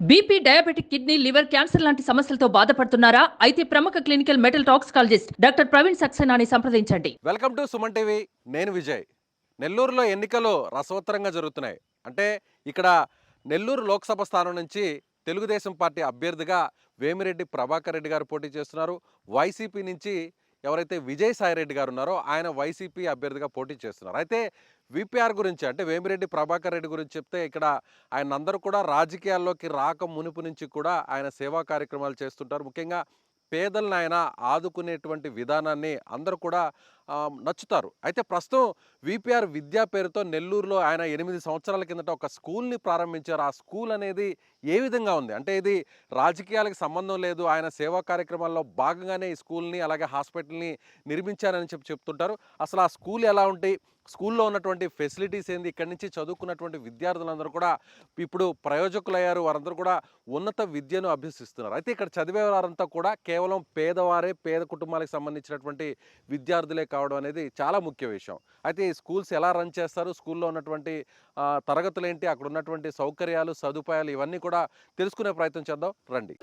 BP diabetic kidney liver cancer లాంటి సమస్యలతో బాధపడుతున్నారా? అయితే ప్రముఖ clinical metal toxicologist doctor Praveen సక్సేనాని సంప్రదించండి. వెల్కమ్ టు సుమన్ టీవీ నేను విజయ్. నెల్లూరులో ఎన్నికలు రసవత్తరంగా జరుగుతున్నాయి. అంటే ఇక్కడ నెల్లూరు లోక్సభ స్థానం నుంచి తెలుగుదేశం పార్టీ అభ్యర్థిగా వేమిరెడ్డి ప్రభాకర్ రెడ్డి గారు పోటీ చేస్తున్నారు. వైసీపీ నుంచి ఎవరైతే విజయసాయి రెడ్డి గారు ఉన్నారో ఆయన వైసీపీ అభ్యర్థిగా పోటీ చేస్తున్నారు. అయితే విపిఆర్ గురించి అంటే వేమిరెడ్డి ప్రభాకర్ రెడ్డి గురించి చెప్తే ఇక్కడ ఆయన అందరూ కూడా రాజకీయాల్లోకి రాక మునుపు నుంచి కూడా ఆయన సేవా కార్యక్రమాలు చేస్తుంటారు. ముఖ్యంగా పేదలను ఆయన ఆదుకునేటువంటి విధానాన్ని అందరూ కూడా నచ్చుతారు. అయితే ప్రస్తుతం విపిఆర్ విద్యా పేరుతో నెల్లూరులో ఆయన ఎనిమిది సంవత్సరాల కిందట ఒక స్కూల్ని ప్రారంభించారు. ఆ స్కూల్ అనేది ఏ విధంగా ఉంది? అంటే ఇది రాజకీయాలకు సంబంధం లేదు. ఆయన సేవా కార్యక్రమాల్లో భాగంగానే ఈ స్కూల్ని అలాగే హాస్పిటల్ని నిర్మించారని చెప్పి చెప్తుంటారు. అసలు ఆ స్కూల్ ఎలా ఉంటాయి స్కూల్లో ఉన్నటువంటి ఫెసిలిటీస్ ఏంది? ఇక్కడి నుంచి చదువుకున్నటువంటి విద్యార్థులందరూ కూడా ఇప్పుడు ప్రయోజకులయ్యారు. వారందరూ కూడా ఉన్నత విద్యను అభ్యసిస్తున్నారు. అయితే ఇక్కడ చదివే వారంతా కూడా కేవలం పేదవారే పేద కుటుంబాలకు సంబంధించినటువంటి విద్యార్థులే కావడం అనేది చాలా ముఖ్య విషయం. అయితే ఈ స్కూల్స్ ఎలా రన్ చేస్తారు? స్కూల్లో ఉన్నటువంటి తరగతులు ఏంటి అక్కడ ఉన్నటువంటి సౌకర్యాలు సదుపాయాలు ఇవన్నీ కూడా తెలుసుకునే ప్రయత్నం చేద్దాం. రండి.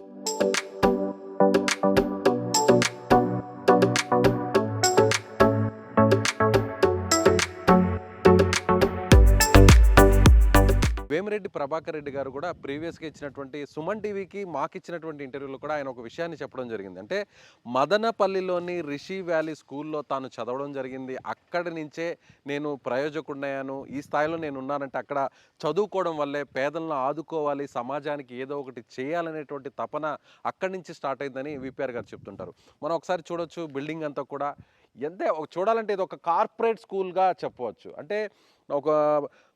వేమిరెడ్డి ప్రభాకర్ రెడ్డి గారు కూడా ప్రీవియస్గా ఇచ్చినటువంటి సుమన్ టీవీకి మాకు ఇచ్చినటువంటి ఇంటర్వ్యూలో కూడా ఆయన ఒక విషయాన్ని చెప్పడం జరిగింది. అంటే మదనపల్లిలోని రిషి వ్యాలీ స్కూల్లో తాను చదవడం జరిగింది. అక్కడి నుంచే నేను ప్రయోజకుడయ్యాను ఈ స్థాయిలో నేను ఉన్నానంటే అక్కడ చదువుకోవడం వల్లే పేదలను ఆదుకోవాలి సమాజానికి ఏదో ఒకటి చేయాలనేటువంటి తపన అక్కడి నుంచి స్టార్ట్ అయిందని విపిఆర్ గారు చెప్తుంటారు. మనం ఒకసారి చూడొచ్చు బిల్డింగ్ అంతా కూడా. ఎంత చూడాలంటే ఇది ఒక కార్పొరేట్ స్కూల్గా చెప్పవచ్చు. అంటే ఒక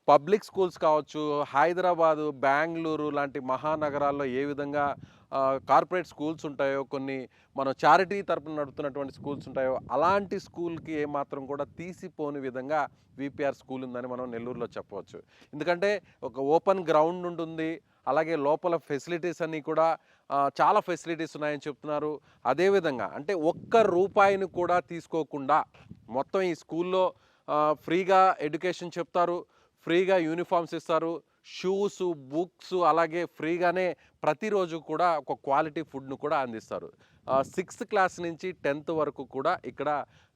పబ్లిక్ స్కూల్స్ కావచ్చు హైదరాబాదు బెంగళూరు లాంటి మహానగరాల్లో ఏ విధంగా కార్పొరేట్ స్కూల్స్ ఉంటాయో కొన్ని మనం చారిటీ తరపున నడుపుతున్నటువంటి స్కూల్స్ ఉంటాయో అలాంటి స్కూల్కి ఏమాత్రం కూడా తీసిపోని విధంగా విపిఆర్ స్కూల్ ఉందని మనం నెల్లూరులో చెప్పవచ్చు. ఎందుకంటే ఒక ఓపెన్ గ్రౌండ్ ఉంటుంది అలాగే లోపల ఫెసిలిటీస్ అన్నీ కూడా చాలా ఫెసిలిటీస్ ఉన్నాయని చెప్తున్నారు. అదేవిధంగా అంటే ఒక్క రూపాయిని కూడా తీసుకోకుండా మొత్తం ఈ స్కూల్లో ఫ్రీగా ఎడ్యుకేషన్ చెప్తారు. ఫ్రీగా యూనిఫామ్స్ ఇస్తారు షూస్ బుక్స్ అలాగే ఫ్రీగానే ప్రతిరోజు కూడా ఒక క్వాలిటీ ఫుడ్ను కూడా అందిస్తారు. సిక్స్త్ క్లాస్ నుంచి టెన్త్ వరకు కూడా ఇక్కడ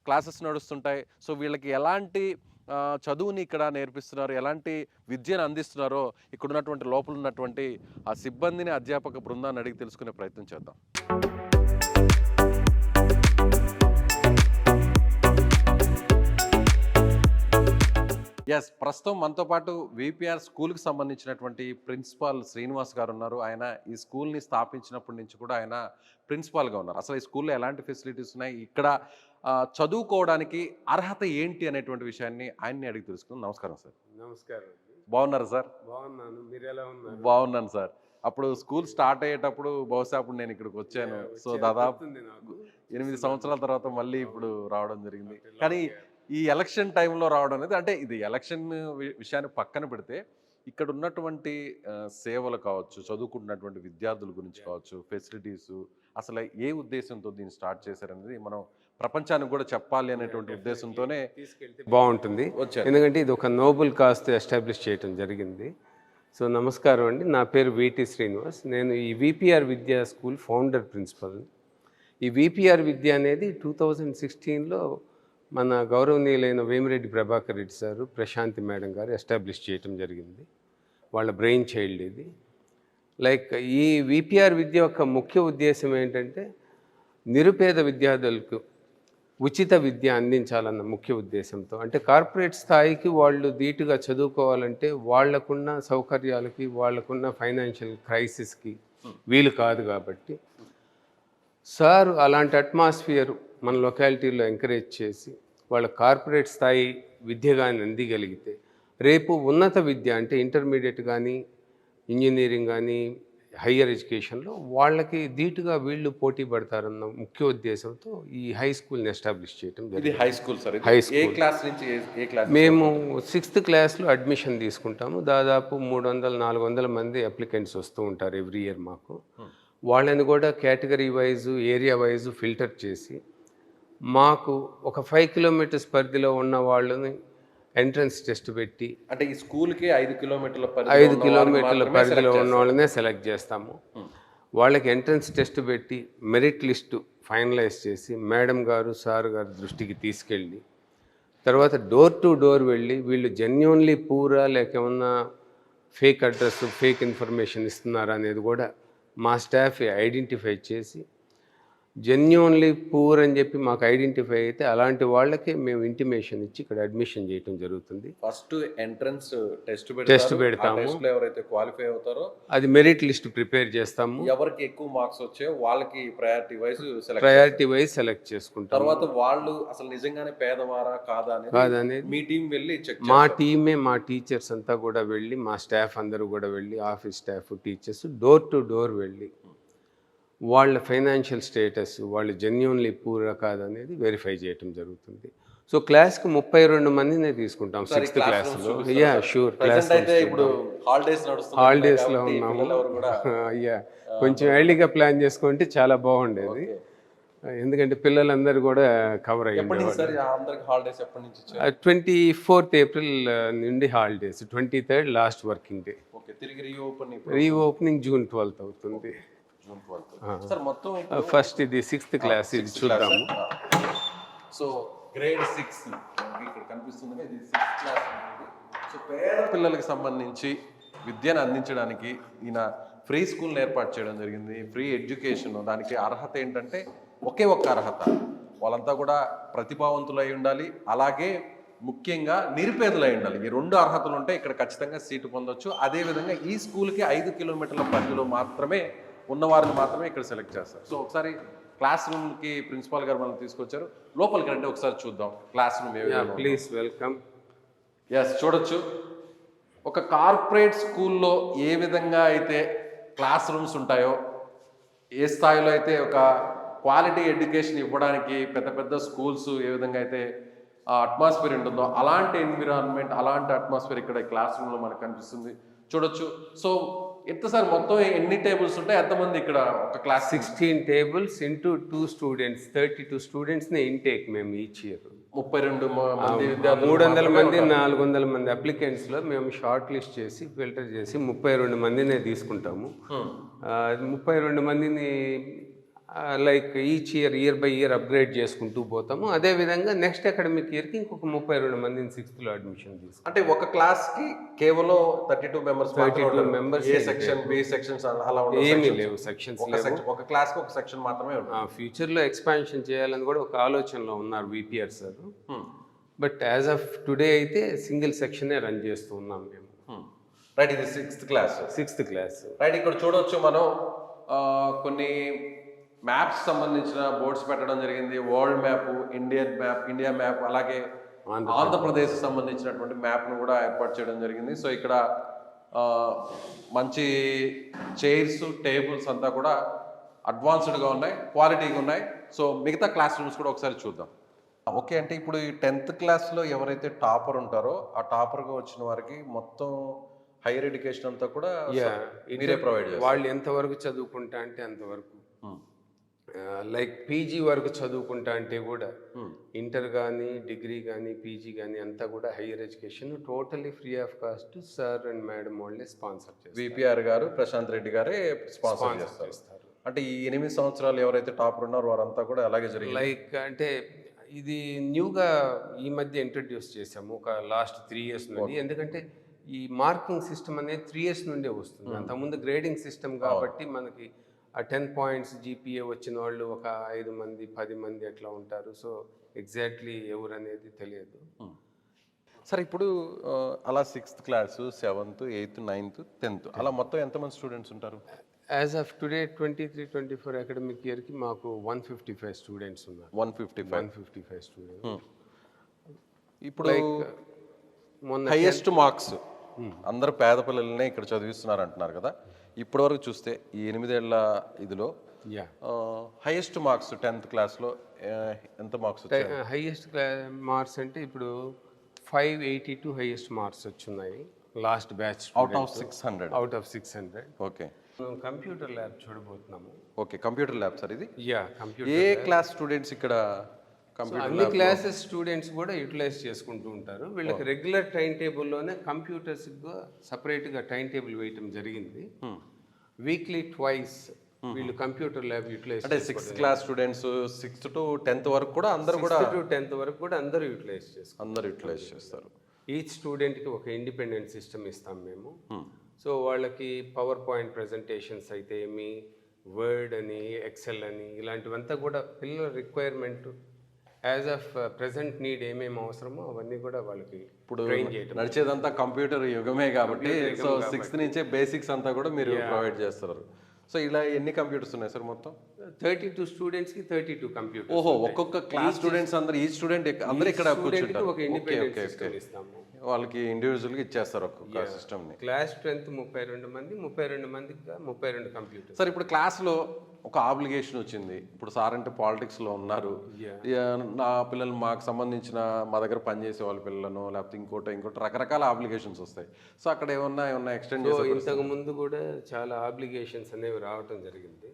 క్లాసెస్ నడుస్తుంటాయి. సో వీళ్ళకి ఎలాంటి చదువుని ఇక్కడ నేర్పిస్తున్నారు ఎలాంటి విద్యను అందిస్తున్నారో ఇక్కడ ఉన్నటువంటి లోపల ఉన్నటువంటి ఆ సిబ్బందిని అధ్యాపక బృందాన్ని అడిగి తెలుసుకునే ప్రయత్నం చేద్దాం. ఎస్ ప్రస్తుతం మనతో పాటు విపిఆర్ స్కూల్కి సంబంధించినటువంటి ప్రిన్సిపాల్ శ్రీనివాస్ గారు ఉన్నారు. ఆయన ఈ స్కూల్ని స్థాపించినప్పటి నుంచి కూడా ఆయన ప్రిన్సిపాల్గా ఉన్నారు. అసలు ఈ స్కూల్లో ఎలాంటి ఫెసిలిటీస్ ఉన్నాయి? ఇక్కడ చదువుకోవడానికి అర్హత ఏంటి అనేటువంటి విషయాన్ని ఆయన్ని అడిగి తెలుసుకుందాం. నమస్కారం సార్. నమస్కారం బాగున్నారు సార్? బాగున్నాను. మీరు ఎలా ఉన్నారు? బాగున్నాను సార్. అప్పుడు స్కూల్ స్టార్ట్ అయ్యేటప్పుడు బహుశా అప్పుడు నేను ఇక్కడికి వచ్చాను. సో దాదాపు. ఎనిమిది సంవత్సరాల తర్వాత మళ్ళీ ఇప్పుడు రావడం జరిగింది. కానీ. ఈ ఎలక్షన్ టైంలో రావడం అనేది అంటే ఇది ఎలక్షన్ వి- విషయాన్ని పక్కన పెడితే ఇక్కడ ఉన్నటువంటి సేవలు కావచ్చు చదువుకుంటున్నటువంటి విద్యార్థుల గురించి కావచ్చు ఫెసిలిటీస్ అసలు ఏ ఉద్దేశంతో దీన్ని స్టార్ట్ చేశారనేది మనం ప్రపంచానికి కూడా చెప్పాలి అనేటువంటి ఉద్దేశంతోనే తీసుకెళ్తే బాగుంటుంది. ఎందుకంటే ఇది ఒక నోబుల్ కాస్ట్ ఎస్టాబ్లిష్ చేయడం జరిగింది. సో నమస్కారం అండి. నా పేరు విటి శ్రీనివాస్. నేను ఈ VPR Vidya school founder principal ఈ విపిఆర్ విద్య అనేది టూ థౌజండ్ సిక్స్టీన్లో మన గౌరవనీయులైన వేమిరెడ్డి ప్రభాకర్ రెడ్డి సారు ప్రశాంతి మేడం గారు ఎస్టాబ్లిష్ చేయటం జరిగింది. వాళ్ళ బ్రెయిన్ చైల్డ్ ఇది. లైక్ ఈ విపిఆర్ విద్య యొక్క ముఖ్య ఉద్దేశం ఏంటంటే నిరుపేద విద్యార్థులకు ఉచిత విద్య అందించాలన్న ముఖ్య ఉద్దేశంతో. అంటే కార్పొరేట్ స్థాయికి వాళ్ళు ధీటుగా చదువుకోవాలంటే వాళ్ళకున్న సౌకర్యాలకి వాళ్ళకున్న ఫైనాన్షియల్ క్రైసిస్కి వీలు కాదు కాబట్టి సార్ అలాంటి అట్మాస్ఫియర్ మన లొకాలిటీలో ఎంకరేజ్ చేసి వాళ్ళ కార్పొరేట్ స్థాయి విద్య కానీ అందిగలిగితే రేపు ఉన్నత విద్య అంటే ఇంటర్మీడియట్ కానీ ఇంజనీరింగ్ కానీ హయ్యర్ ఎడ్యుకేషన్లో వాళ్ళకి ధీటుగా వీళ్ళు పోటీ పడతారన్న ముఖ్య ఉద్దేశంతో ఈ హై స్కూల్ని ఎస్టాబ్లిష్ చేయడం ఇది హై స్కూల్ సార్ High ఏ school. క్లాస్ నుంచి ఏ- ఏ క్లాస్ మేము సిక్స్త్ క్లాస్లో అడ్మిషన్ తీసుకుంటాము. దాదాపు మూడు వందల నాలుగు వందల మంది అప్లికెంట్స్ వస్తూ ఉంటారు ఎవ్రీ ఇయర్ మాకు. వాళ్ళని కూడా category wise area wise filter చేసి మాకు ఒక ఫైవ్ కిలోమీటర్స్ పరిధిలో ఉన్న వాళ్ళని ఎంట్రన్స్ టెస్ట్ పెట్టి అంటే ఈ స్కూల్కి ఐదు కిలోమీటర్ల ఐదు కిలోమీటర్ల పరిధిలో ఉన్న వాళ్ళనే సెలెక్ట్ చేస్తాము. వాళ్ళకి ఎంట్రన్స్ టెస్ట్ పెట్టి మెరిట్ లిస్టు ఫైనలైజ్ చేసి మేడం గారు సార్ గారు దృష్టికి తీసుకెళ్ళి తర్వాత డోర్ టు డోర్ వెళ్ళి వీళ్ళు జెన్యున్లీ పూరా లేక ఏమన్నా ఫేక్ అడ్రస్ ఫేక్ ఇన్ఫర్మేషన్ ఇస్తున్నారా అనేది కూడా మా స్టాఫ్ ఐడెంటిఫై చేసి జెన్యున్లీ పూర్ అని చెప్పి మాకు ఐడెంటిఫై అయితే అలాంటి వాళ్ళకి మేము ఇంటిమేషన్ ఇచ్చి ఇక్కడ అడ్మిషన్ చేయటం జరుగుతుంది. ఫస్ట్ ఎంట్రన్స్ టెస్ట్ పెడతాము. టెస్ట్లో ఎవరైతే క్వాలిఫై అవుతారో అది మెరిట్ లిస్ట్ ప్రిపేర్ చేస్తాము. ఎవరికి ఎక్కువ మార్క్స్ వచ్చాయో వాళ్ళకి priority wise select priority wise select చేసుకుంటాం తర్వాత వాళ్ళు అసలు నిజంగానే పేదవారా కాదా కాదనేది మీ టీం వెళ్ళి చెక్ మా టీమే మా టీచర్స్ అంతా కూడా వెళ్ళి మా స్టాఫ్ అందరూ కూడా వెళ్ళి office staff teachers door to door వెళ్ళి వాళ్ళ ఫైనాన్షియల్ స్టేటస్ వాళ్ళు జెన్యున్లీ పూర కాదనేది వెరిఫై చేయటం జరుగుతుంది. సో క్లాస్కి ముప్పై రెండు మందినే తీసుకుంటాం సిక్స్త్ క్లాస్లో. యా షూర్ క్లాస్ ఇప్పుడు హాలిడేస్ హాలిడేస్లో ఉన్నాము. అయ్యా కొంచెం ఎర్లీగా ప్లాన్ చేసుకుంటే చాలా బాగుండేది. ఎందుకంటే పిల్లలందరూ కూడా కవర్ అయ్యింది ట్వంటీ ఫోర్త్ ఏప్రిల్ నుండి holidays twenty third last working day. Reopen reopening June twelfth అవుతుంది. జూన్ ట్వెల్త్ సార్ మొత్తం ఫస్ట్ ఇది సిక్స్త్ క్లాస్ ఇది చూద్దాము. సో గ్రేడ్ సిక్స్ ఇక్కడ కనిపిస్తుంది ఇది సిక్స్త్ క్లాస్ సో పేద పిల్లలకి సంబంధించి విద్యను అందించడానికి ఈయన ఫ్రీ స్కూల్ని ఏర్పాటు చేయడం జరిగింది. Free education. దానికి అర్హత ఏంటంటే ఒకే ఒక్క అర్హత. వాళ్ళంతా కూడా ప్రతిభావంతులు అయి ఉండాలి. అలాగే ముఖ్యంగా నిరుపేదలు అయి ఉండాలి. ఈ రెండు అర్హతలు ఉంటే ఇక్కడ ఖచ్చితంగా సీటు పొందొచ్చు. అదేవిధంగా ఈ స్కూల్కి ఐదు కిలోమీటర్ల పరిధిలో మాత్రమే ఉన్నవారిని మాత్రమే ఇక్కడ సెలెక్ట్ చేస్తారు. సో ఒకసారి క్లాస్ రూమ్కి ప్రిన్సిపాల్ గారు మనం తీసుకొచ్చారు. లోపలికి రండి ఒకసారి చూద్దాం. Class room please welcome yes చూడొచ్చు. ఒక కార్పొరేట్ స్కూల్లో ఏ విధంగా అయితే క్లాస్ రూమ్స్ ఉంటాయో ఏ స్థాయిలో అయితే ఒక క్వాలిటీ ఎడ్యుకేషన్ ఇవ్వడానికి పెద్ద పెద్ద స్కూల్స్ ఏ విధంగా అయితే అట్మాస్ఫియర్ ఉంటుందో అలాంటి ఎన్విరాన్మెంట్ అలాంటి అట్మాస్ఫియర్ ఇక్కడ క్లాస్ రూమ్లో మనకు కనిపిస్తుంది. చూడొచ్చు. సో ఎంత సార్? మొత్తం ఎన్ని టేబుల్స్ ఉంటాయి? ఎంతమంది ఇక్కడ ఒక class? Six sixteen tables into two students thirty two స్టూడెంట్స్ని ఇంటేక్ మేము ఈచ్ ఇయర్ ముప్పై రెండు మూడు వందల మంది. నాలుగు వందల మంది అప్లికెంట్స్లో మేము షార్ట్ లిస్ట్ చేసి ఫిల్టర్ చేసి ముప్పై రెండు మందినే తీసుకుంటాము. ముప్పై రెండు మందిని like each year year by year upgrade చేసుకుంటూ పోతాము. అదేవిధంగా నెక్స్ట్ అకాడమిక్ ఇయర్కి ఇంకొక ముప్పై రెండు మందిని సిక్స్త్లో అడ్మిషన్ తీసుకుంటాం అంటే ఒక క్లాస్కి కేవలం thirty two members 32 members A A section B sections అలా ఏమీ. లేవు సెక్షన్స్ ఒక సెక్షన్ ఒక సెక్షన్ మాత్రమే ఉంటుంది ఫ్యూచర్లో ఎక్స్పాన్షన్ చేయాలని కూడా ఒక ఆలోచనలో ఉన్నారు VPR sir Hmm. But as of today అయితే సింగిల్ సెక్షనే రన్ చేస్తూ ఉన్నాం మేము. రైట్ ఇది sixth class sixth class right ఇక్కడ చూడొచ్చు మనం కొన్ని మ్యాప్స్ సంబంధించిన బోర్డ్స్ పెట్టడం జరిగింది. World map Indian map India map అలాగే ఆంధ్రప్రదేశ్ సంబంధించినటువంటి మ్యాప్ను కూడా ఏర్పాటు చేయడం జరిగింది. సో ఇక్కడ మంచి చైర్స్ టేబుల్స్ అంతా కూడా అడ్వాన్స్డ్గా ఉన్నాయి క్వాలిటీగా ఉన్నాయి. సో మిగతా క్లాస్ రూమ్స్ కూడా ఒకసారి చూద్దాం. ఓకే అంటే ఇప్పుడు ఈ టెన్త్ క్లాస్లో ఎవరైతే టాపర్ ఉంటారో ఆ టాపర్గా వచ్చిన వారికి మొత్తం హైయర్ ఎడ్యుకేషన్ అంతా కూడా మీరే ప్రొవైడ్ చేస్తారు. వాళ్ళు ఎంతవరకు చదువుకుంటా అంటే అంతవరకు. లైక్ పీజీ వరకు చదువుకుంటా అంటే కూడా ఇంటర్ కానీ డిగ్రీ కానీ పీజీ కానీ అంతా కూడా higher education totally free of cost sir and madam వాళ్ళే స్పాన్సర్ చేస్తారు. విపిఆర్ గారు ప్రశాంత్ రెడ్డి గారే స్పాన్సర్ చేస్తారు. అంటే ఈ ఎనిమిది సంవత్సరాలు ఎవరైతే టాపర్ ఉన్నారో వారంతా కూడా అలాగే జరిగింది. లైక్ అంటే ఇది న్యూగా ఈ మధ్య ఇంట్రడ్యూస్ చేసాము ఒక లాస్ట్ త్రీ ఇయర్స్ నుండి. ఎందుకంటే ఈ మార్కింగ్ సిస్టమ్ అనేది త్రీ ఇయర్స్ నుండే వస్తుంది. అంతకుముందు గ్రేడింగ్ సిస్టమ్ కాబట్టి మనకి ఆ టెన్ పాయింట్స్ జీపీఏ వచ్చిన వాళ్ళు ఒక ఐదు మంది పది మంది అట్లా ఉంటారు. సో ఎగ్జాక్ట్లీ ఎవరు అనేది తెలియదు సరే ఇప్పుడు అలా sixth class seventh eighth ninth tenth అలా మొత్తం ఎంతమంది స్టూడెంట్స్ ఉంటారు? As of today twenty three twenty four academic ఇయర్కి మాకు వన్ ఫిఫ్టీ ఫైవ్ స్టూడెంట్స్ ఉన్నారు. One fifty five one fifty five students ఇప్పుడు మొన్న హైయెస్ట్ మార్క్స్ అందరు పేద పిల్లలనే ఇక్కడ చదివిస్తున్నారు అంటున్నారు కదా. ఇప్పటి వరకు చూస్తే ఈ ఎనిమిదేళ్ళ ఇదిలో యా హైయెస్ట్ మార్క్స్ టెన్త్ క్లాస్లో ఎంత మార్క్స్ హైయెస్ట్ మార్క్స్ అంటే ఇప్పుడు five eighty two highest marks వచ్చున్నాయి last batch out of six hundred out of six hundred okay computer lab చూడబోతున్నాము. ఓకే కంప్యూటర్ ల్యాబ్ సార్ ఇది? యా కంప్యూటర్ ఏ class students ఇక్కడ అన్ని classes students కూడా utilise చేసుకుంటూ ఉంటారు. వీళ్ళకి రెగ్యులర్ టైం టేబుల్లోనే కంప్యూటర్స్ సపరేట్గా టైం టేబుల్ వేయటం జరిగింది. వీక్లీ ట్వైస్ వీళ్ళు కంప్యూటర్ ల్యాబ్ యూటిలైజ్ అంటే sixth class students sixth to tenth వరకు కూడా అందరు కూడా టు టెన్త్ వరకు కూడా అందరూ యూటిలైజ్ చేసుకుంటారు అందరు యూటిలైజ్ చేస్తారు. ఈచ్ స్టూడెంట్కి ఒక ఇండిపెండెంట్ సిస్టమ్ ఇస్తాం మేము. సో వాళ్ళకి పవర్ పాయింట్ ప్రజెంటేషన్స్ అయితే ఏమి? వర్డ్ అని ఎక్సెల్ అని ఇలాంటివంతా కూడా పిల్లల requirement as of present need ఏమేమి అవసరమో అవన్నీ కూడా వాళ్ళకి ఇప్పుడు నడిచేదంతా కంప్యూటర్ యుగమే కాబట్టి సో సిక్స్త్ నుంచే బేసిక్స్ అంతా కూడా మీరు ప్రొవైడ్ చేస్తున్నారు. సో ఇలా ఎన్ని కంప్యూటర్స్ ఉన్నాయి సార్ మొత్తం? థర్టీ టూ స్టూడెంట్స్కి థర్టీ టూ కంప్యూటర్ ఓహో ఒక్కొక్క క్లాస్ స్టూడెంట్స్ అందరు ఈ స్టూడెంట్ అందరు ఇక్కడ ఇస్తాము. వాళ్ళకి ఇండివిజువల్గా ఇచ్చేస్తారు ఒక్కొక్క సిస్టమ్ని. క్లాస్ స్ట్రెంత్ ముప్పై రెండు మంది ముప్పై రెండు మందికి ముప్పై రెండు కంప్యూటర్స్ సార్ ఇప్పుడు క్లాస్లో ఒక ఆబ్లిగేషన్ వచ్చింది. ఇప్పుడు సార్ అంటే పాలిటిక్స్లో ఉన్నారు. నా పిల్లలు మాకు సంబంధించిన మా దగ్గర పనిచేసే వాళ్ళ పిల్లలను లేకపోతే ఇంకోటి ఇంకోటి రకరకాల ఆబ్లిగేషన్స్ వస్తాయి. సో అక్కడ ఏమన్నా ఏమన్నా ఎక్స్టెండ్ ఇంతకు ముందు కూడా చాలా ఆబ్లిగేషన్స్ అనేవి రావటం జరిగింది.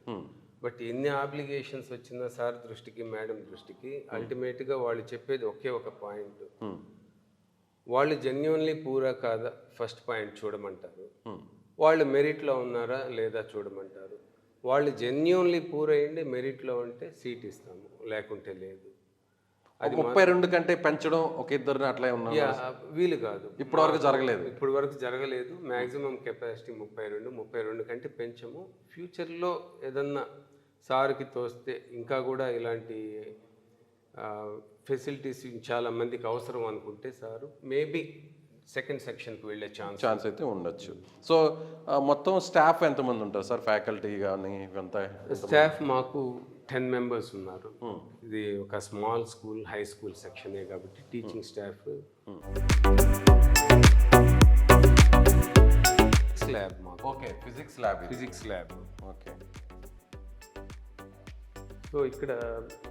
బట్ ఎన్ని ఆబ్లిగేషన్స్ వచ్చినా సార్ దృష్టికి మేడం దృష్టికి అల్టిమేట్గా వాళ్ళు చెప్పేది ఒకే ఒక పాయింట్ వాళ్ళు జెన్యున్లీ పూరా కాదా? ఫస్ట్ పాయింట్ చూడమంటారు. వాళ్ళు మెరిట్లో ఉన్నారా? లేదా చూడమంటారు. వాళ్ళు జెన్యున్లీ పూర్ అయ్యిండి మెరిట్లో ఉంటే సీట్ ఇస్తాము లేకుంటే లేదు. ఒక ముప్పై రెండు కంటే పెంచడం ఒక ఇద్దరిని అట్లా ఉన్నారు వీలు కాదు. ఇప్పటి వరకు జరగలేదు. ఇప్పటి వరకు జరగలేదు. మ్యాక్సిమం కెపాసిటీ ముప్పై రెండు ముప్పై రెండు కంటే పెంచము. ఫ్యూచర్లో ఏదన్నా సార్కి తోస్తే ఇంకా కూడా ఇలాంటి ఫెసిలిటీస్ చాలా మందికి అవసరం అనుకుంటే సారు మేబీ సెకండ్ సెక్షన్కి వెళ్ళే ఛాన్స్. ఛాన్స్ అయితే ఉండొచ్చు. సో మొత్తం స్టాఫ్ ఎంతమంది ఉంటారు సార్? ఫ్యాకల్టీ కానీ ఇవంతా స్టాఫ్ మాకు టెన్ మెంబర్స్ ఉన్నారు. ఇది ఒక స్మాల్ స్కూల్ హై స్కూల్ సెక్షనే కాబట్టి టీచింగ్ స్టాఫ్. ల్యాబ్ మాకు. Okay physics lab physics lab. Okay. So ఇక్కడ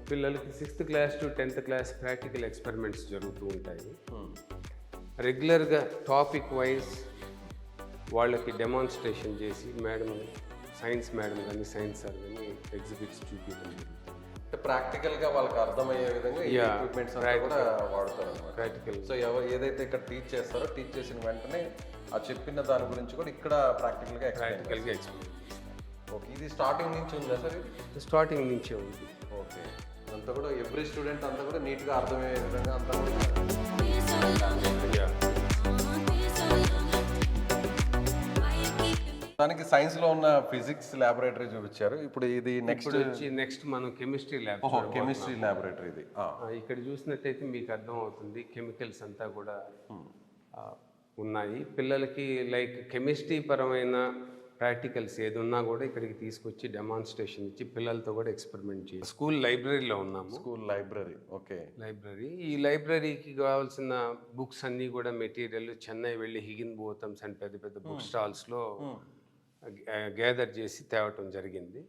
పిల్లలకి sixth class to tenth class practical experiments జరుగుతూ ఉంటాయి. రెగ్యులర్గా టాపిక్ వైజ్ వాళ్ళకి డెమాన్స్ట్రేషన్ చేసి మేడం సైన్స్ మేడం కానీ సైన్స్ సార్ కానీ ఎగ్జిబిట్స్ చూపించడం జరుగుతుంది. ప్రాక్టికల్గా వాళ్ళకి అర్థమయ్యే విధంగా ఎక్విప్మెంట్స్ కూడా వాడతారు ప్రాక్టికల్ సో ఎవరు ఏదైతే ఇక్కడ టీచ్ చేస్తారో టీచ్ చేసిన వెంటనే ఆ చెప్పిన దాని గురించి కూడా ఇక్కడ ప్రాక్టికల్గా ఎక్స్ప్లెయిన్ ప్రాక్టికల్గా ఎక్స్ప్లెయిన్ ఓకే ఇది స్టార్టింగ్ నుంచి ఉందా సార్ ఇది? స్టార్టింగ్ నుంచే ఉంది. ఓకే అంతా కూడా ఎవ్రీ స్టూడెంట్ అంతా కూడా నీట్గా అర్థమయ్యే విధంగా అంతా కూడా దానికి సైన్స్లో ఉన్న ఫిజిక్స్ ల్యాబొరేటరీ చూపించారు. ఇప్పుడు ఇది నెక్స్ట్ వచ్చి నెక్స్ట్ మనం కెమిస్ట్రీ ల్యాబ్ కెమిస్ట్రీ ల్యాబొరేటరీ ఇది. ఇక్కడ చూసినట్టయితే మీకు అర్థం అవుతుంది కెమికల్స్ అంతా కూడా ఉన్నాయి. పిల్లలకి లైక్ కెమిస్ట్రీ పరమైన ప్రాక్టికల్స్ ఏది ఉన్నా కూడా ఇక్కడికి తీసుకొచ్చి డెమాన్స్ట్రేషన్ ఇచ్చి పిల్లలతో కూడా ఎక్స్పెరిమెంట్ చేసి స్కూల్ లైబ్రరీలో ఉన్నాము. School library okay. లైబ్రరీ ఈ లైబ్రరీకి కావాల్సిన బుక్స్ అన్నీ కూడా మెటీరియల్ చెన్నై వెళ్ళి హిగిన్ బోతమ్స్ అండ్ పెద్ద పెద్ద బుక్ స్టాల్స్లో గ్యాదర్ చేసి తేవటం జరిగింది.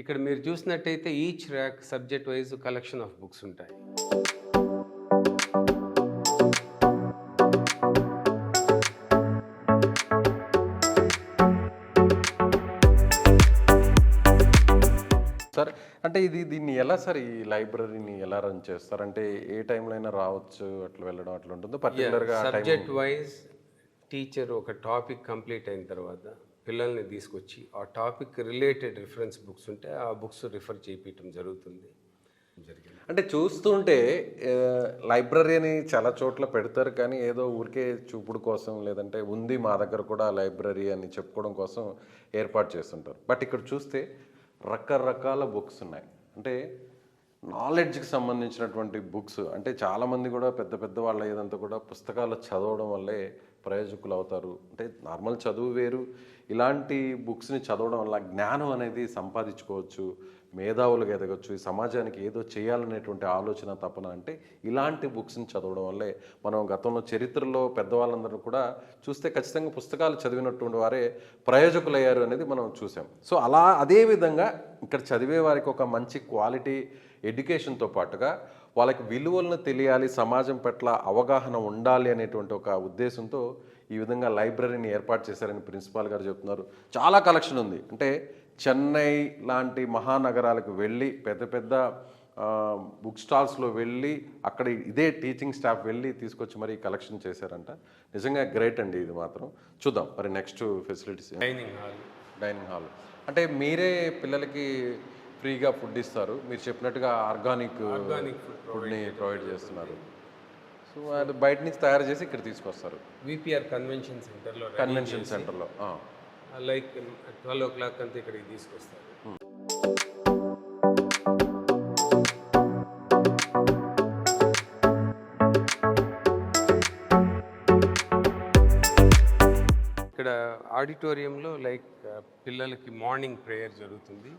ఇక్కడ మీరు చూసినట్టయితే each rack subject wise collection of books ఉంటాయి. సార్ అంటే ఇది దీన్ని ఎలా సార్ ఈ లైబ్రరీని ఎలా రన్ చేస్తారు? అంటే ఏ టైంలో అయినా రావచ్చు అట్లా వెళ్ళడం అట్లా ఉంటుందో? పర్టికులర్గా సబ్జెక్ట్ వైజ్ టీచర్ ఒక టాపిక్ కంప్లీట్ అయిన తర్వాత పిల్లల్ని తీసుకొచ్చి ఆ టాపిక్ రిలేటెడ్ రిఫరెన్స్ బుక్స్ ఉంటే ఆ బుక్స్ రిఫర్ చేయించడం జరుగుతుంది. జరిగింది. అంటే చూస్తుంటే ఆ, లైబ్రరీ అని చాలా చోట్ల పెడతారు కానీ ఏదో ఊరికే చూపుడు కోసం లేదంటే ఉంది మా దగ్గర కూడా లైబ్రరీ అని చెప్పుకోవడం కోసం ఏర్పాటు చేస్తుంటారు. బట్ ఇక్కడ చూస్తే రకరకాల బుక్స్ ఉన్నాయి. అంటే నాలెడ్జ్కి సంబంధించినటువంటి బుక్స్ అంటే చాలామంది కూడా పెద్ద పెద్ద వాళ్ళ ఏదంతా కూడా పుస్తకాలు చదవడం వల్లే ప్రయోజకులు అవుతారు. అంటే నార్మల్ చదువు వేరు. ఇలాంటి బుక్స్ని చదవడం వల్ల జ్ఞానం అనేది సంపాదించుకోవచ్చు మేధావులుగా ఎదగచ్చు ఈ సమాజానికి ఏదో చేయాలనేటువంటి ఆలోచన తపన అంటే ఇలాంటి బుక్స్ని చదవడం వల్లే మనం గతంలో చరిత్రలో పెద్దవాళ్ళందరూ కూడా చూస్తే ఖచ్చితంగా పుస్తకాలు చదివినటువంటి వారే ప్రయోజకులయ్యారు అనేది మనం చూసాం సో అలా అదే విధంగా ఇక్కడ చదివే వారికి ఒక మంచి క్వాలిటీ ఎడ్యుకేషన్తో పాటుగా వాళ్ళకి విలువలను తెలియాలి సమాజం పట్ల అవగాహన ఉండాలి అనేటువంటి ఒక ఉద్దేశంతో ఈ విధంగా లైబ్రరీని ఏర్పాటు చేశారని ప్రిన్సిపాల్ గారు చెప్తున్నారు. చాలా కలెక్షన్ ఉంది. అంటే చెన్నై లాంటి మహానగరాలకు వెళ్ళి పెద్ద పెద్ద బుక్ స్టాల్స్లో వెళ్ళి అక్కడ ఇదే టీచింగ్ స్టాఫ్ వెళ్ళి తీసుకొచ్చి మరి కలెక్షన్ చేశారంట. నిజంగా గ్రేట్ అండి ఇది మాత్రం. చూద్దాం. మరి next facilities dining hall. Dining hall. అంటే మీరే పిల్లలకి ఫ్రీగా ఫుడ్ ఇస్తారు. మీరు చెప్పినట్టుగా ఆర్గానిక్ food ఫుడ్ని ప్రొవైడ్ చేస్తున్నారు. సో అది బయట నుంచి తయారు చేసి ఇక్కడ తీసుకొస్తారు. విపిఆర్ కన్వెన్షన్ సెంటర్లో కన్వెన్షన్ సెంటర్లో లైక్ ట్వెల్వ్ ఓ క్లాక్ అంతా ఇక్కడికి తీసుకొస్తారు. ఇక్కడ ఆడిటోరియంలో లైక్ పిల్లలకి మార్నింగ్ ప్రేయర్ జరుగుతుంది.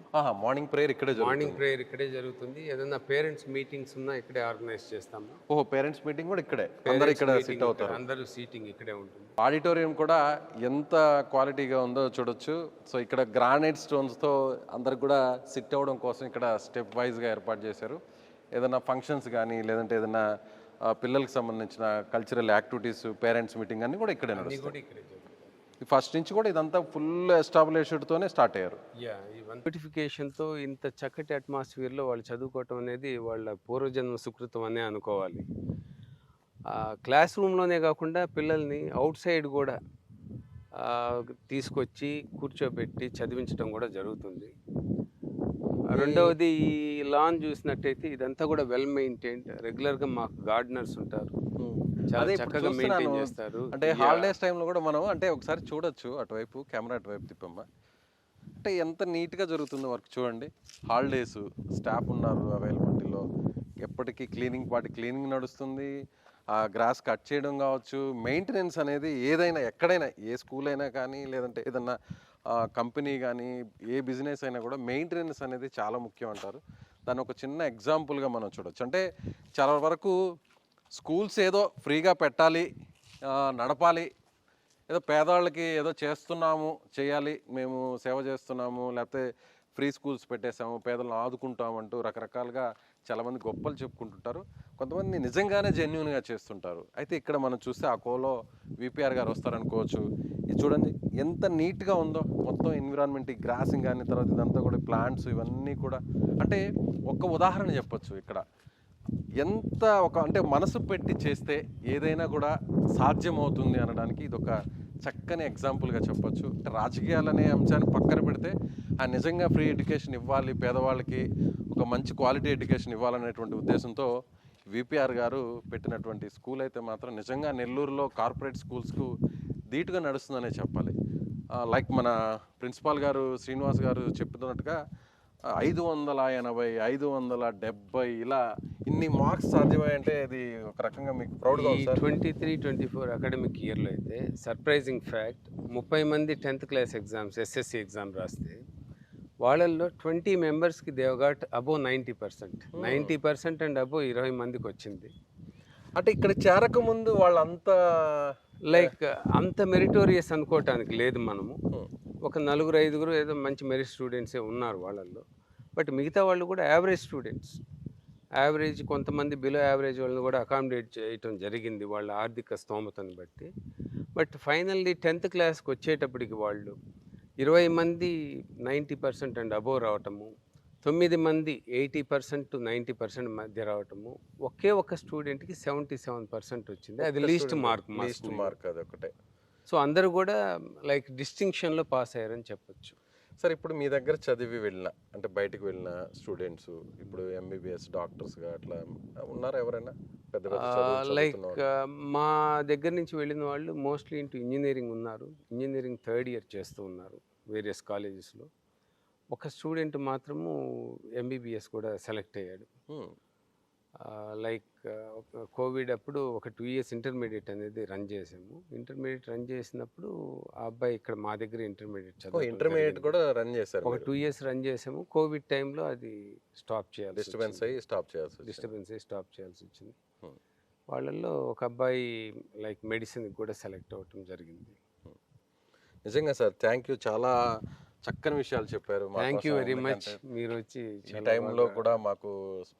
మార్నింగ్ ప్రేయర్ ఇక్కడే మార్నింగ్ ప్రేయర్ ఇక్కడే జరుగుతుంది. ఏదైనా పేరెంట్స్ మీటింగ్స్ ఉన్నా ఇక్కడే ఆర్గనైజ్ చేస్తాము ఓహో పేరెంట్స్ మీటింగ్ కూడా ఇక్కడే. అందరు ఇక్కడ సిట్ అవుతారు. అందరూ సీటింగ్ ఇక్కడే ఉంటుంది. ఆడిటోరియం కూడా ఎంత క్వాలిటీగా ఉందో చూడొచ్చు. సో ఇక్కడ గ్రానైట్ స్టోన్స్తో అందరికి కూడా సిట్ అవ్వడం కోసం ఇక్కడ స్టెప్ వైజ్గా ఏర్పాటు చేశారు. ఏదైనా ఫంక్షన్స్ కానీ లేదంటే ఏదైనా పిల్లలకి సంబంధించిన కల్చరల్ యాక్టివిటీస్ పేరెంట్స్ మీటింగ్ అన్ని కూడా ఇక్కడే నడుస్తాయి. ఫస్ట్ నుంచి కూడా ఇదంతా ఫుల్ ఎస్టాబ్లిష్డ్తోనే స్టార్ట్ అయ్యారు. యా ఈ నోటిఫికేషన్తో ఇంత చక్కటి అట్మాస్ఫియర్లో వాళ్ళు చదువుకోవటం అనేది వాళ్ళ పూర్వజన్మ సుకృతం అనే అనుకోవాలి. క్లాస్ రూమ్లోనే కాకుండా పిల్లల్ని అవుట్ సైడ్ కూడా తీసుకొచ్చి కూర్చోబెట్టి చదివించడం కూడా జరుగుతుంది. రెండవది ఈ లాన్ చూసినట్టయితే ఇదంతా కూడా వెల్ మెయింటైన్డ్ రెగ్యులర్గా మాకు గార్డెనర్స్ ఉంటారు. చాలా చక్కగా మెయింటైన్. చేస్తారు. అంటే హాలిడేస్ టైంలో కూడా మనం అంటే ఒకసారి చూడొచ్చు అటువైపు కెమెరా అటువైపు తిప్పమ్మా. అంటే ఎంత నీట్గా జరుగుతుందో వర్క్ చూడండి. హాలిడేస్ స్టాఫ్ ఉన్నారు అవైలబిలిటీలో ఎప్పటికీ క్లీనింగ్ పాటి క్లీనింగ్ నడుస్తుంది. ఆ గ్రాస్ కట్ చేయడం కావచ్చు. మెయింటెనెన్స్ అనేది ఏదైనా ఎక్కడైనా ఏ స్కూల్ అయినా కానీ లేదంటే ఏదన్నా కంపెనీ కానీ ఏ బిజినెస్ అయినా కూడా మెయింటెనెన్స్ అనేది చాలా ముఖ్యం అంటారు. దాని ఒక చిన్న ఎగ్జాంపుల్గా మనం చూడొచ్చు. అంటే చాలా వరకు స్కూల్స్ ఏదో ఫ్రీగా పెట్టాలి నడపాలి ఏదో పేదవాళ్ళకి ఏదో చేస్తున్నాము చేయాలి మేము సేవ చేస్తున్నాము లేకపోతే ఫ్రీ స్కూల్స్ పెట్టేశాము పేదలను ఆదుకుంటామంటూ రకరకాలుగా చాలామంది గొప్పలు చెప్పుకుంటుంటారు. కొంతమంది నిజంగానే జెన్యున్గా చేస్తుంటారు. అయితే ఇక్కడ మనం చూస్తే ఆ కోలో విపిఆర్ గారు వస్తారనుకోవచ్చు. ఇది చూడండి ఎంత నీట్గా ఉందో మొత్తం ఎన్విరాన్మెంట్ ఈ గ్రాసింగ్ కానీ తర్వాత ఇదంతా కూడా ప్లాంట్స్ ఇవన్నీ కూడా. అంటే ఒక్క ఉదాహరణ చెప్పొచ్చు ఇక్కడ. ఎంత ఒక అంటే మనసు పెట్టి చేస్తే ఏదైనా కూడా సాధ్యమవుతుంది అనడానికి ఇది ఒక చక్కని ఎగ్జాంపుల్గా చెప్పొచ్చు. అంటే రాజకీయాలనే అంశాన్ని పక్కన పెడితే ఆ నిజంగా ఫ్రీ ఎడ్యుకేషన్ ఇవ్వాలి పేదవాళ్ళకి ఒక మంచి క్వాలిటీ ఎడ్యుకేషన్ ఇవ్వాలనేటువంటి ఉద్దేశంతో విపిఆర్ గారు పెట్టినటువంటి స్కూల్ అయితే మాత్రం నిజంగా నెల్లూరులో కార్పొరేట్ స్కూల్స్కు ధీటుగా నడుస్తుందనే చెప్పాలి. లైక్ మన ప్రిన్సిపాల్ గారు శ్రీనివాస్ గారు చెప్తున్నట్టుగా ఐదు వందల ఎనభై ఐదు వందల డెబ్బై ఇలా ఇన్ని మార్క్స్ సాధ్యమయ్యంటే ఇది ఒక రకంగా మీకు ప్రౌడ్గా sir. Twenty three twenty four academic ఇయర్లో అయితే సర్ప్రైజింగ్ ఫ్యాక్ట్ ముప్పై మంది tenth class exams SSC exam రాస్తే వాళ్ళల్లో ట్వంటీ మెంబర్స్కి they've got above ninety percent. Ninety percent and above ఇరవై మందికి వచ్చింది. అంటే ఇక్కడ చేరక ముందు వాళ్ళంతా లైక్ అంత మెరిటోరియస్ అనుకోవటానికి లేదు మనము. ఒక నలుగురు ఐదుగురు ఏదో మంచి మెరిట్ స్టూడెంట్సే ఉన్నారు వాళ్ళల్లో. బట్ మిగతా వాళ్ళు కూడా యావరేజ్ స్టూడెంట్స్. యావరేజ్ కొంతమంది బిలో యావరేజ్ వాళ్ళని కూడా అకామిడేట్ చేయటం జరిగింది వాళ్ళ ఆర్థిక స్తోమతను బట్టి. బట్ ఫైనల్లీ టెన్త్ క్లాస్కి వచ్చేటప్పటికి వాళ్ళు ఇరవై మంది నైంటీ పర్సెంట్ అండ్ అబోవ్ రావటము తొమ్మిది మంది eighty percent to ninety percent మధ్య రావటము ఒకే ఒక స్టూడెంట్కి సెవెంటీ సెవెన్ పర్సెంట్ వచ్చింది. అది లీస్ట్ మార్క్ లీస్ట్ మార్క్. అది ఒకటే సో అందరూ కూడా లైక్ డిస్టింక్షన్లో పాస్ అయ్యారని చెప్పొచ్చు. సార్ ఇప్పుడు మీ దగ్గర చదివి వెళ్ళిన అంటే బయటకు వెళ్ళిన స్టూడెంట్స్ ఇప్పుడు ఎంబీబీఎస్ డాక్టర్స్గా అట్లా ఉన్నారా ఎవరైనా? పెద్ద లైక్? మా దగ్గర నుంచి వెళ్ళిన వాళ్ళు మోస్ట్లీ ఇంటూ ఇంజనీరింగ్ ఉన్నారు. ఇంజనీరింగ్ థర్డ్ ఇయర్ చేస్తూ ఉన్నారు వేరియస్ కాలేజెస్లో. ఒక స్టూడెంట్ మాత్రము ఎంబీబీఎస్ కూడా సెలెక్ట్ అయ్యాడు. లైక్ కోవిడ్ అప్పుడు ఒక టూ ఇయర్స్ ఇంటర్మీడియట్ అనేది రన్ చేసాము. ఇంటర్మీడియట్ రన్ చేసినప్పుడు ఆ అబ్బాయి ఇక్కడ మా దగ్గర ఇంటర్మీడియట్ చదువు ఇంటర్మీడియట్ కూడా రన్ చేశారు ఒక టూ ఇయర్స్ రన్ చేసాము. కోవిడ్ టైంలో అది స్టాప్ చేయాలి డిస్టర్బెన్స్ అయ్యి స్టాప్ చేయాల్సి వచ్చింది. డిస్టర్బెన్స్ స్టాప్ చేయాల్సి వచ్చింది. వాళ్ళల్లో ఒక అబ్బాయి లైక్ మెడిసిన్ కూడా సెలెక్ట్ అవ్వటం జరిగింది. నిజంగా సార్ థ్యాంక్ యూ. చాలా చక్కని విషయాలు చెప్పారు థ్యాంక్ యూ. వెరీ మచ్ మీరు వచ్చి ఈ టైంలో కూడా మాకు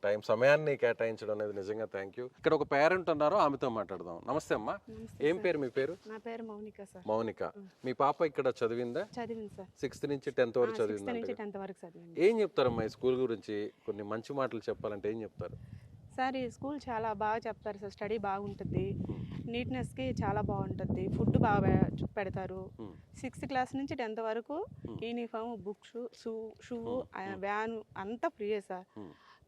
టైం సమయాన్ని కేటాయించడం అనేది నిజంగా థ్యాంక్ యూ ఇక్కడ ఒక పేరెంట్ ఉన్నారు ఆమెతో మాట్లాడదాం. నమస్తే అమ్మా. ఏం పేరు మీ పేరు? నా పేరు మౌనిక సార్. మౌనిక. మీ పాప ఇక్కడ చదివిందా? చదివింది సార్. సిక్స్త్ నుంచి టెన్త్ వరకు చదివింది. ఏం చెప్తారమ్మా ఈ స్కూల్ గురించి? కొన్ని మంచి మాటలు చెప్పాలంటే ఏం చెప్తారు? సార్ ఈ స్కూల్ చాలా బాగా చెప్తారు సార్ స్టడీ బాగుంటుంది. నీట్నెస్కి చాలా బాగుంటుంది. ఫుడ్ బాగా పెడతారు. సిక్స్త్ క్లాస్ నుంచి టెన్త్ వరకు. Uniform books shoe shoe. Van అంతా ఫ్రీయే సార్.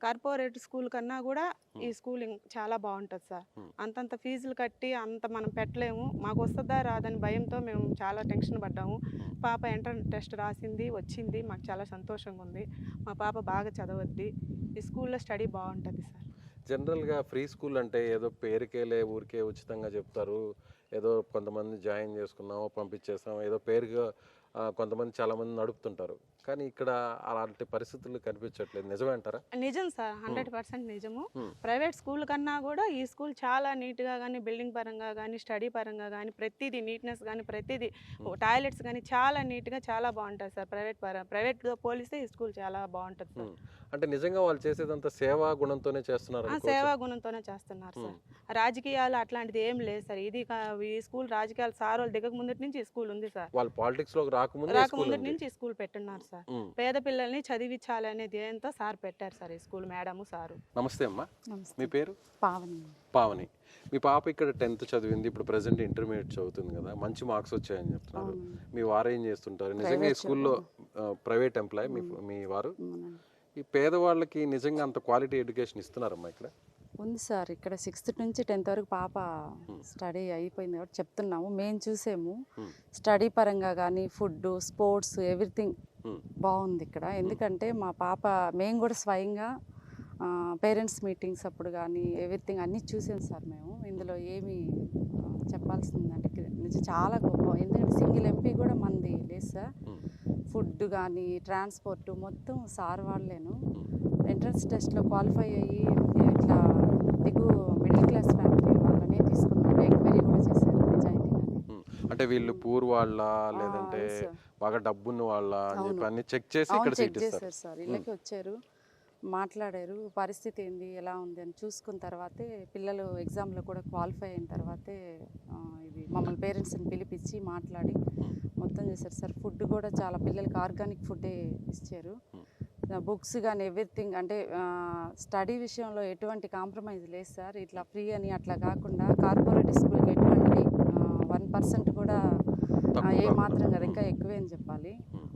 కార్పొరేట్ స్కూల్ కన్నా కూడా ఈ స్కూల్ చాలా బాగుంటుంది సార్. అంతంత ఫీజులు కట్టి అంత మనం పెట్టలేము. మాకు వస్తుందా రాదని భయంతో మేము చాలా టెన్షన్ పడ్డాము. పాప ఎంట్రన్స్ టెస్ట్ రాసింది వచ్చింది. మాకు చాలా సంతోషంగా ఉంది మా పాప బాగా చదవద్ది. ఈ స్కూల్లో స్టడీ బాగుంటుంది సార్. జనరల్గా ఫ్రీ స్కూల్ అంటే ఏదో పేరుకేలే ఊరికే ఉచితంగా చెప్తారు. ఏదో కొంతమంది జాయిన్ చేసుకున్నాము పంపించేస్తాం ఏదో పేరుగా కొంతమంది చాలామంది నడుపుతుంటారు. కానీ ఇక్కడ అలాంటి పరిస్థితులు కనిపించట్లేదు. నిజమే అంటారా? నిజం సార్ హండ్రెడ్ పర్సెంట్ నిజము. ప్రైవేట్ స్కూల్ కన్నా కూడా ఈ స్కూల్ చాలా నీట్గా కానీ బిల్డింగ్ పరంగా కానీ స్టడీ పరంగా కానీ ప్రతిదీ నీట్నెస్ కానీ ప్రతిదీ టాయిలెట్స్ కానీ చాలా నీట్గా చాలా బాగుంటుంది సార్. ప్రైవేట్ పర ప్రైవేట్గా పోలిస్తే ఈ స్కూల్ చాలా బాగుంటుంది సార్. అంటే నిజంగా వాళ్ళు చేసేదంతా సేవా గుణంతోనే చేస్తున్నారు? సేవా గుణంతోనే చేస్తున్నారు సార్. రాజకీయాలు అట్లాంటిది ఏం లేదు సార్. ఇది ఈ స్కూల్ రాజకీయాలు సార్ వాళ్ళు దిగక ముందటి నుంచి ఈ స్కూల్ ఉంది సార్. వాళ్ళు పాలిటిక్స్లోకి రాకముందే ఉంది. నుంచి ఈ స్కూల్ పెట్టున్నారు సార్. పేద పిల్లల్ని చదివించాలి అనే ధ్యేయంతో సార్ పెట్టారు సార్ ఈ స్కూల్ మేడము సారు. నమస్తే అమ్మా. మీ పేరు? పావని. పావని. మీ పాప ఇక్కడ టెన్త్ చదివింది ఇప్పుడు ప్రెసెంట్ ఇంటర్మీడియట్ చదువుతుంది కదా మంచి మార్క్స్ వచ్చాయని చెప్తున్నారు. మీ వారు ఏం చేస్తుంటారు? నిజంగా ఈ స్కూల్లో ప్రైవేట్ ఎంప్లాయ్ మీ మీ వారు. ఈ పేదవాళ్ళకి నిజంగా అంత క్వాలిటీ ఎడ్యుకేషన్ ఇస్తున్నారమ్మా ఇక్కడ? ఉంది సార్. ఇక్కడ సిక్స్త్ నుంచి టెన్త్ వరకు పాప స్టడీ అయిపోయింది కాబట్టి చెప్తున్నాము. మేము చూసాము. స్టడీ పరంగా కానీ ఫుడ్ స్పోర్ట్స్ ఎవ్రీథింగ్. బాగుంది ఇక్కడ. ఎందుకంటే మా పాప మేము కూడా స్వయంగా పేరెంట్స్ మీటింగ్స్ అప్పుడు కానీ ఎవ్రీథింగ్ అన్నీ చూసాం సార్ మేము. ఇందులో ఏమి ఆ, చెప్పాల్సిందంటే నిజం చాలా గొప్ప. ఎందుకంటే సింగిల్ ఎంపీ కూడా మంది లేదు సార్. ఫుడ్ కానీ ట్రాన్స్పోర్ట్ మొత్తం సార్ వాళ్ళేను. ఎంట్రన్స్ టెస్ట్లో క్వాలిఫై అయ్యి ఇట్లా దిగు మిడిల్ క్లాస్ ఫ్యామిలీ వాళ్ళనే తీసుకున్నారు. ఎంక్వైరీ కూడా చేశారు. అంటే వీళ్ళు పూర్ వాళ్ళ లేదంటే. బాగా డబ్బున్న వాళ్ళ అని చెప్పి. అన్ని చెక్ చేసి ఇక్కడ చెక్ సీట్ ఇస్తారు. చేశారు సార్ ఇళ్ళకి వచ్చారు మాట్లాడారు పరిస్థితి ఏంది ఎలా ఉంది అని చూసుకున్న తర్వాతే పిల్లలు ఎగ్జామ్లో కూడా క్వాలిఫై అయిన తర్వాతే ఇది మమ్మల్ని పేరెంట్స్ని పిలిపించి మాట్లాడి మొత్తం చేశారు సార్ ఫుడ్ కూడా చాలా పిల్లలకి ఆర్గానిక్ ఫుడ్డే ఇచ్చారు. బుక్స్ కానీ ఎవ్రీథింగ్ అంటే స్టడీ విషయంలో ఎటువంటి కాంప్రమైజ్ లేదు సార్ ఇట్లా ఫ్రీ అని అట్లా కాకుండా కార్పొరేట్ స్కూల్కి ఎటువంటి వన్ పర్సెంట్ కూడా ఆ, తక్కువ ఏ. మాత్రం కదా. ఇంకా ఎక్కువే అని చెప్పాలి.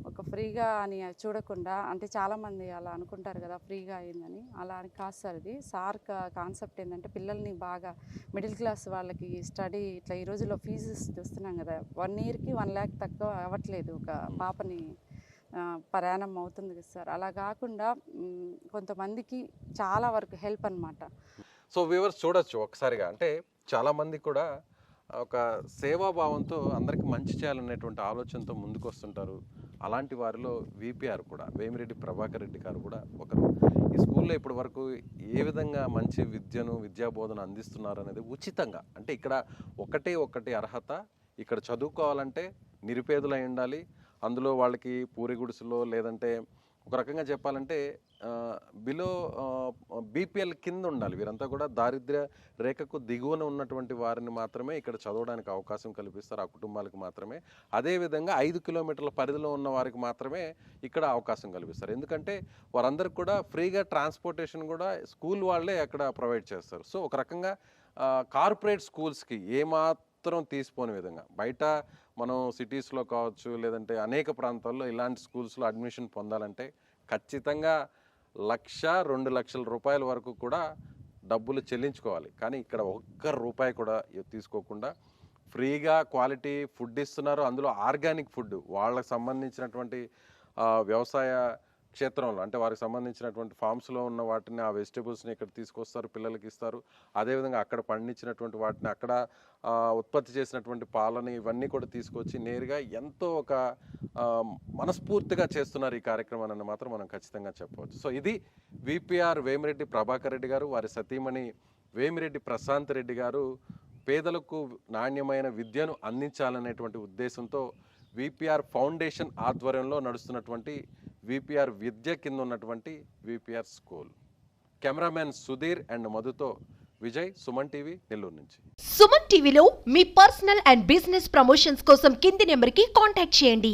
ఒక ఫ్రీగా అని చూడకుండా అంటే చాలామంది అలా అనుకుంటారు కదా ఫ్రీగా అయిందని. అలా అని కాదు సార్ ఇది. సార్ కాన్సెప్ట్ ఏంటంటే పిల్లల్ని బాగా మిడిల్ క్లాస్ వాళ్ళకి స్టడీ ఇట్లా ఈ రోజుల్లో ఫీజెస్ చూస్తున్నాం కదా వన్ ఇయర్కి వన్ ల్యాక్ తక్కువ అవ్వట్లేదు. ఒక పాపని ప్రయాణం అవుతుంది కదా సార్. అలా కాకుండా కొంతమందికి చాలా వరకు హెల్ప్ అన్నమాట. సో వ్యూవర్స్ చూడొచ్చు ఒకసారిగా. అంటే చాలా మంది కూడా ఒక సేవాభావంతో అందరికీ మంచి చేయాలనేటువంటి ఆలోచనతో ముందుకు వస్తుంటారు అలాంటి వారిలో విపిఆర్ కూడా వేమిరెడ్డి ప్రభాకర్ రెడ్డి గారు కూడా ఒకరు. ఈ స్కూల్లో ఇప్పటి వరకు ఏ విధంగా మంచి విద్యను విద్యాబోధన అందిస్తున్నారు అనేది ఉచితంగా అంటే ఇక్కడ ఒకటే ఒకటి అర్హత ఇక్కడ చదువుకోవాలంటే నిరుపేదలై ఉండాలి. అందులో వాళ్ళకి పూరి గుడిసెలో లేదంటే ఒక రకంగా చెప్పాలంటే బిలో బీపీఎల్ కింద ఉండాలి. వీరంతా కూడా దారిద్ర్య రేఖకు దిగువన ఉన్నటువంటి వారిని మాత్రమే ఇక్కడ చదవడానికి అవకాశం కల్పిస్తారు. ఆ కుటుంబాలకు మాత్రమే. అదేవిధంగా ఐదు కిలోమీటర్ల పరిధిలో ఉన్న వారికి మాత్రమే ఇక్కడ అవకాశం కల్పిస్తారు. ఎందుకంటే వారందరికి కూడా ఫ్రీగా ట్రాన్స్పోర్టేషన్ కూడా స్కూల్ వాళ్ళే అక్కడ ప్రొవైడ్ చేస్తారు. సో ఒక రకంగా కార్పొరేట్ స్కూల్స్కి ఏమాత్రం తీసిపోని విధంగా బయట మనం సిటీస్లో కావచ్చు లేదంటే అనేక ప్రాంతాల్లో ఇలాంటి స్కూల్స్లో అడ్మిషన్ పొందాలంటే ఖచ్చితంగా లక్ష రెండు లక్షల రూపాయల వరకు కూడా డబ్బులు చెల్లించుకోవాలి. కానీ ఇక్కడ ఒక్క రూపాయి కూడా తీసుకోకుండా ఫ్రీగా క్వాలిటీ ఫుడ్ ఇస్తున్నారు. అందులో ఆర్గానిక్ ఫుడ్ వాళ్ళకి సంబంధించినటువంటి వ్యవసాయ క్షేత్రంలో అంటే వారికి సంబంధించినటువంటి ఫామ్స్లో ఉన్న వాటిని ఆ వెజిటేబుల్స్ని ఇక్కడ తీసుకొస్తారు పిల్లలకి ఇస్తారు. అదేవిధంగా అక్కడ పండించినటువంటి వాటిని అక్కడ ఉత్పత్తి చేసినటువంటి పాలని ఇవన్నీ కూడా తీసుకొచ్చి నేరుగా ఎంతో ఒక మనస్ఫూర్తిగా చేస్తున్నారు ఈ కార్యక్రమాన్ని మాత్రం మనం ఖచ్చితంగా చెప్పవచ్చు. సో ఇది విపిఆర్ వేమిరెడ్డి ప్రభాకర్ రెడ్డి గారు వారి సతీమణి వేమిరెడ్డి ప్రశాంత్ రెడ్డి గారు పేదలకు నాణ్యమైన విద్యను అందించాలనేటువంటి ఉద్దేశంతో విపిఆర్ ఫౌండేషన్ ఆధ్వర్యంలో నడుస్తున్నటువంటి విపిఆర్ విద్య కింద ఉన్నటువంటి VPR school. Cameraman Sudheer and మధుతో Vijay Suman TV Nellore నుంచి. సుమన్ టీవీలో మీ పర్సనల్ అండ్ బిజినెస్ ప్రమోషన్స్ కోసం కింది నెంబర్కి కాంటాక్ట్ చేయండి.